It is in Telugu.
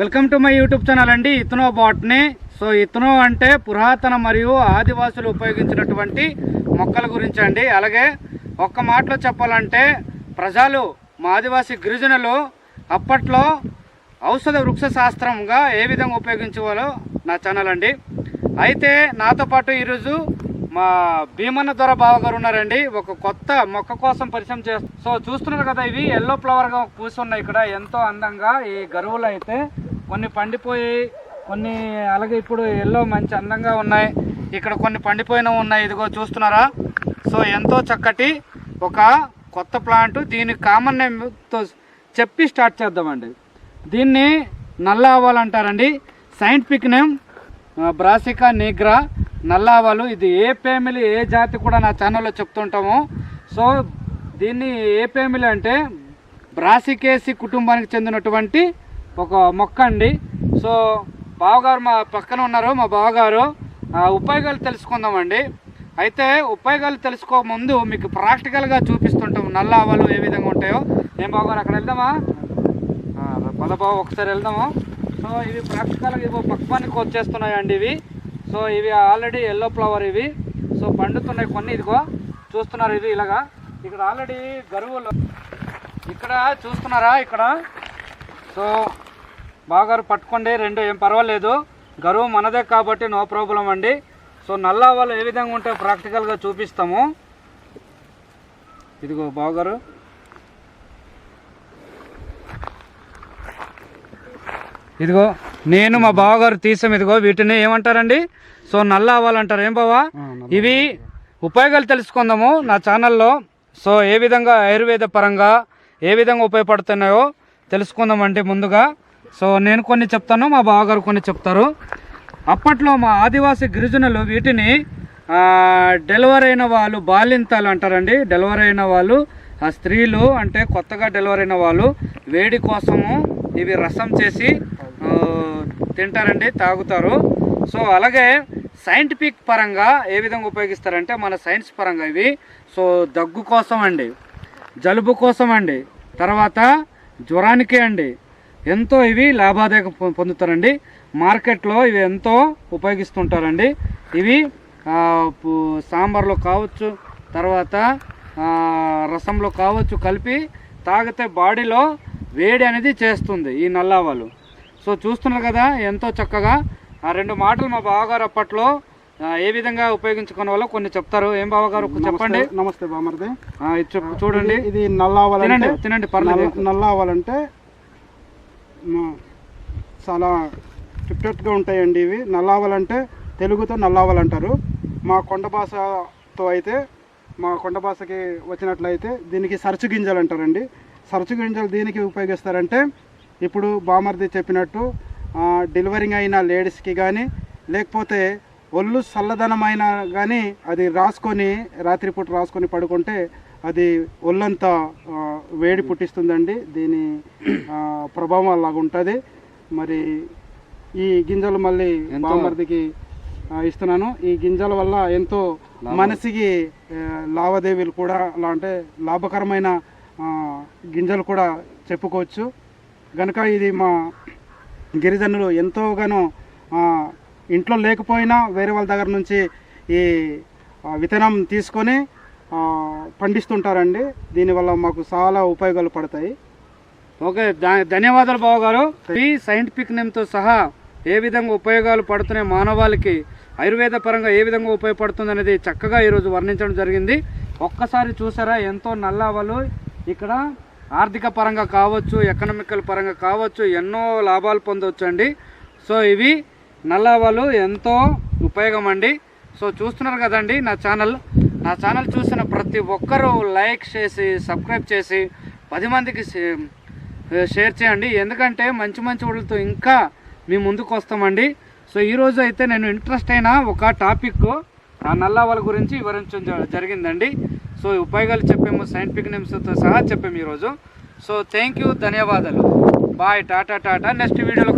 Welcome to my YouTube channel అండి. ఇథనో బాట్ని. సో ఇతనో అంటే పురాతన మరియు ఆదివాసులు ఉపయోగించినటువంటి మొక్కల గురించి అండి. అలాగే ఒక్క మాటలో చెప్పాలంటే ప్రజలు మా ఆదివాసీ గిరిజనులు అప్పట్లో ఔషధ వృక్ష శాస్త్రంగా ఏ విధంగా ఉపయోగించేవాలో నా ఛానల్ అండి. అయితే నాతో పాటు ఈరోజు మా భీమన్న దొర బావ గారు ఉన్నారండి. ఒక కొత్త మొక్క కోసం పరిచయం చేస్తారు సో చూస్తున్నారు కదా ఇవి ఎల్లో ఫ్లవర్గా పూసున్నాయి ఇక్కడ. ఎంతో అందంగా ఈ గరువులు అయితే కొన్ని పండిపోయి కొన్ని అలాగే ఇప్పుడు ఎల్లో మంచి అందంగా ఉన్నాయి. ఇక్కడ కొన్ని పండిపోయినవి ఉన్నాయి ఇదిగో చూస్తున్నారా? సో ఎంతో చక్కటి ఒక కొత్త ప్లాంట్ దీని కామన్ నేమ్తో చెప్పి స్టార్ట్ చేద్దామండి. దీన్ని నల్ల ఆవాలు అంటారండి. సైంటిఫిక్ నేమ్ బ్రాసికా నీగ్రా నల్లావాలు ఇది ఏ ఫ్యామిలీ ఏ జాతి కూడా నా ఛానల్లో చెప్తుంటాము. సో దీన్ని ఏ ఫ్యామిలీ అంటే బ్రాసికేసి కుటుంబానికి చెందినటువంటి ఒక మొక్క అండి. సో బావగారు మా పక్కన ఉన్నారు మా బావగారు. ఉపాయగాలు ఉపయోగాలు తెలుసుకుందామండి. అయితే ఉపాయగాలు తెలుసుకో ముందు మీకు ప్రాక్టికల్గా చూపిస్తుంటాం నల్ల ఆవాలు ఏ విధంగా ఉంటాయో. ఏం బావగారు అక్కడ వెళ్దామా? ఆ, పద బావ ఒకసారి వెళ్దాము. సో ఇవి ప్రాక్టికల్గా ఇవి పక్వానికి వచ్చేస్తున్నాయండి ఇవి. సో ఇవి ఆల్రెడీ ఎల్లో ఫ్లవర్ ఇవి. సో పండుతున్నాయి కొన్ని ఇదిగో. చూస్తున్నారు ఇది ఇలాగా. ఇక్కడ ఆల్రెడీ గరువులు. ఇక్కడ చూస్తున్నారా ఇక్కడ? సో బాగా పట్టుకోండి రెండు ఏం పర్వాలేదు. గరువు మనదే కాబట్టి నో ప్రాబ్లం అండి. సో నల్ల వాళ్ళు ఏ విధంగా ఉంటే ప్రాక్టికల్గా చూపిస్తాము. ఇదిగో బావగారు ఇదిగో. నేను మా బావగారు తీసాం ఇదిగో వీటిని ఏమంటారండి? సో నల్ల ఆవాలు అంటారు ఏం బావా ఇవి ఉపయోగాలు తెలుసుకుందాము నా ఛానల్లో. సో ఏ విధంగా ఆయుర్వేద పరంగా ఏ విధంగా ఉపయోగపడుతున్నాయో తెలుసుకుందామండి ముందుగా. సో నేను కొన్ని చెప్తాను మా బావగారు కొన్ని చెప్తారు. అప్పట్లో మా ఆదివాసీ గిరిజనులు వీటిని డెలివరీ అయిన వాళ్ళు బాలింతలు అంటారండి. డెలివరీ అయిన వాళ్ళు ఆ స్త్రీలు అంటే కొత్తగా డెలివరీ అయిన వాళ్ళు వేడి కోసము ఇవి రసం చేసి తింటారండి తాగుతారు. సో అలాగే సైంటిఫిక్ పరంగా ఏ విధంగా ఉపయోగిస్తారంటే మన సైన్స్ పరంగా ఇవి. సో దగ్గు కోసం అండి జలుబు కోసం అండి తర్వాత జ్వరానికి అండి ఎంతో ఇవి లాభాదాయక పొందుతారండి. మార్కెట్లో ఇవి ఎంతో ఉపయోగిస్తుంటారండి. ఇవి సాంబార్లో కావచ్చు తర్వాత రసంలో కావచ్చు కలిపి తాగితే బాడీలో వేడి అనేది చేస్తుంది ఈ నల్లావాలు. సో చూస్తున్నారు కదా ఎంతో చక్కగా. ఆ రెండు మాటలు మా బావగారు అప్పట్లో ఏ విధంగా ఉపయోగించుకునే వాళ్ళో కొన్ని చెప్తారు. ఏం బావగారు? చెప్పండి. నమస్తే బామర్ది. చూడండి. ఇది నల్ల ఆవాలంటే తినండి పర్లేదు నల్ల- నల్ల ఆవాలంటే మ- చాలా టిప్టెట్గా ఉంటాయండి ఇవి. నల్ల ఆవాలంటే తెలుగుతో నల్ల ఆవాలు అంటారు మా కొండ భాషతో అయితే మా కొండ భాషకి వచ్చినట్లయితే దీనికి సరచు గింజలు అంటారండి సరచు గింజలు దీనికి ఉపయోగిస్తారంటే ఇప్పుడు బామర్ది చెప్పినట్టు డెలివరింగ్ అయిన లేడీస్కి కానీ లేకపోతే ఒళ్ళు చల్లదనమైన కానీ అది రాసుకొని రాత్రిపూట రాసుకొని పడుకుంటే అది ఒళ్ళంతా వేడి పుట్టిస్తుందండి. దీని ప్రభావం అలాగ ఉంటుంది. మరి ఈ గింజలు మళ్ళీ బామర్దికి ఇస్తున్నాను. ఈ గింజల వల్ల ఎంతో మనసుకి లావాదేవీలు కూడా అలా అంటే లాభకరమైన గింజలు కూడా చెప్పుకోవచ్చు. కనుక ఇది మా గిరిజనులు ఎంతోగానో ఇంట్లో లేకపోయినా వేరే వాళ్ళ దగ్గర నుంచి ఈ విత్తనం తీసుకొని పండిస్తుంటారండి. దీనివల్ల మాకు చాలా ఉపయోగాలు పడతాయి. ఓకే ధన్యవాదాలు బావ గారు. ఈ సైంటిఫిక్ నేమ్తో సహా ఏ విధంగా ఉపయోగాలు పడుతున్నాయి మానవాళికి ఆయుర్వేద పరంగా ఏ విధంగా ఉపయోగపడుతుంది అనేది చక్కగా ఈరోజు వర్ణించడం జరిగింది. ఒక్కసారి చూసారా ఎంతో నల్లావలు ఇక్కడ ఆర్థిక పరంగా కావచ్చు ఎకనామికల్ పరంగా కావచ్చు ఎన్నో లాభాలు పొందవచ్చు అండి సో ఇవి నల్లావాలు ఎంతో ఉపయోగం అండి సో చూస్తున్నారు కదండి నా ఛానల్. నా ఛానల్ చూసిన ప్రతి ఒక్కరూ లైక్ చేసి సబ్స్క్రైబ్ చేసి పది మందికి షేర్ చేయండి. ఎందుకంటే మంచి మంచి వాళ్ళతో ఇంకా మీ ముందుకు వస్తామండి. సో ఈరోజు అయితే నేను ఇంట్రెస్ట్ అయిన ఒక టాపిక్ ఆ నల్లావాల గురించి వివరించడం జరిగిందండి. సో ఈ ఉపయోగాలు చెప్పాము సైంటిఫిక్ నేమ్స్తో సహా చెప్పాము ఈరోజు. సో థ్యాంక్ యూ ధన్యవాదాలు. బాయ్ టాటా టాటా. నెక్స్ట్ వీడియోలో